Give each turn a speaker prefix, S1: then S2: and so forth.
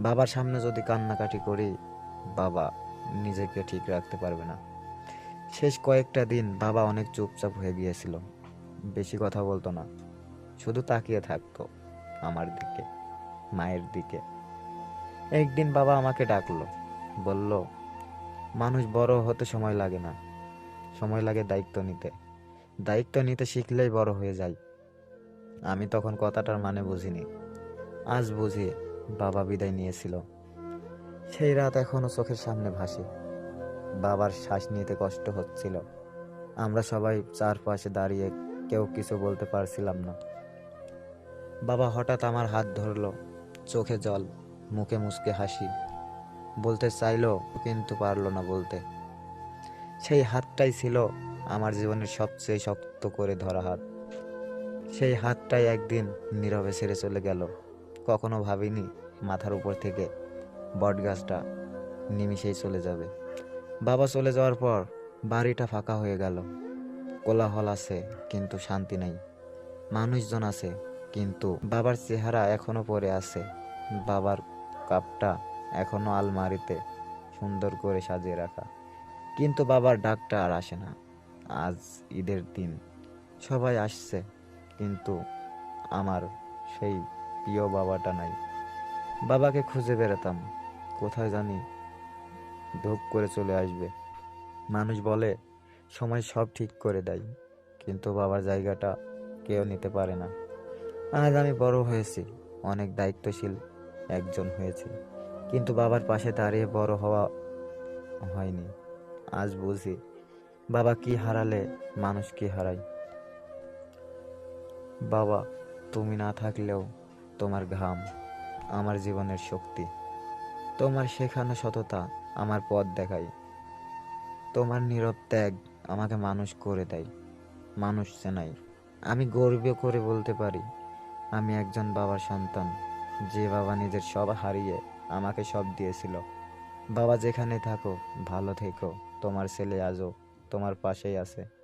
S1: বাবার সামনে যদি কান্নাকাটি করি, বাবা নিজেকে ঠিক রাখতে পারবে না। শেষ কয়েকটা দিন বাবা অনেক চুপচাপ হয়ে গিয়েছিল। বেশি কথা বলতো না। শুধু তাকিয়ে থাকতো আমার দিকে, মায়ের দিকে। একদিন বাবা আমাকে ডাকলো। বলল, মানুষ বড় হতে সময় লাগে না। সময় লাগে দায়িত্ব নিতে। দায়িত্ব নিতে শিখলেই বড় হয়ে যায় আমি তখন কথাটার মানে বুঝিনি। আজ বুঝি বাবা বিদায় নিয়েছিল। সেই রাত এখনও চোখের সামনে ভাসে। বাবার শ্বাস নিতে কষ্ট হচ্ছিল। আমরা সবাই চারপাশে দাঁড়িয়ে কেউ কিছু বলতে পারছিলাম না। বাবা হঠাৎ আমার হাত ধরলো, চোখে জল, মুখে মুসকে হাসি। বলতে চাইলো, কিন্তু পারল না বলতে। সেই হাতটাই ছিল আমার জীবনের সবচেয়ে শক্ত করে ধরা হাত। সেই হাতটাই একদিন নীরবে ছেড়ে চলে গেল। কখনো ভাবিনি মাথার উপর থেকে বটগাছটা নিমিষেই চলে যাবে। বাবা চলে যাওয়ার পর বাড়িটা ফাঁকা হয়ে গেল। কোলাহল আছে, কিন্তু শান্তি নেই। মানুষজন আছে, কিন্তু বাবার চেহারা এখনও পড়ে আছে। বাবার কাপটা এখনও আলমারিতে সুন্দর করে সাজিয়ে রাখা। কিন্তু বাবার ডাকটা আর আসে না। আজ ঈদের দিন। সবাই আসছে, কিন্তু আমার সেই প্রিয় বাবাটা নাই। বাবাকে খুঁজে বেড়াতাম, কোথায় জানি ধূপ করে চলে আসবে। মানুষ বলে, সময় সব ঠিক করে দেয়, কিন্তু বাবার জায়গাটা কেউ নিতে পারে না। আজ আমি বড় হয়েছি, অনেক দায়িত্বশীল একজন হয়েছি, কিন্তু বাবার পাশে দাঁড়িয়ে বড় হওয়া হয়নি। আজ বুঝি, বাবা কি হারালে মানুষ কি হারায়। বাবা, তুমি না থাকলেও তোমার ঘাম, আমার জীবনের শক্তি। তোমার শেখানো সততা আমার পথ দেখায়। তোমার নীরব ত্যাগ আমাকে মানুষ করে দেয়, মানুষ চেনাই আমি গর্ব করে বলতে পারি, আমি একজন বাবার সন্তান, যে বাবা নিজের সব হারিয়ে আমাকে সব দিয়েছিল। বাবা যেখানে থাকো, ভালো থেকো, তোমার ছেলে আজও তোমার পাশেই আছে।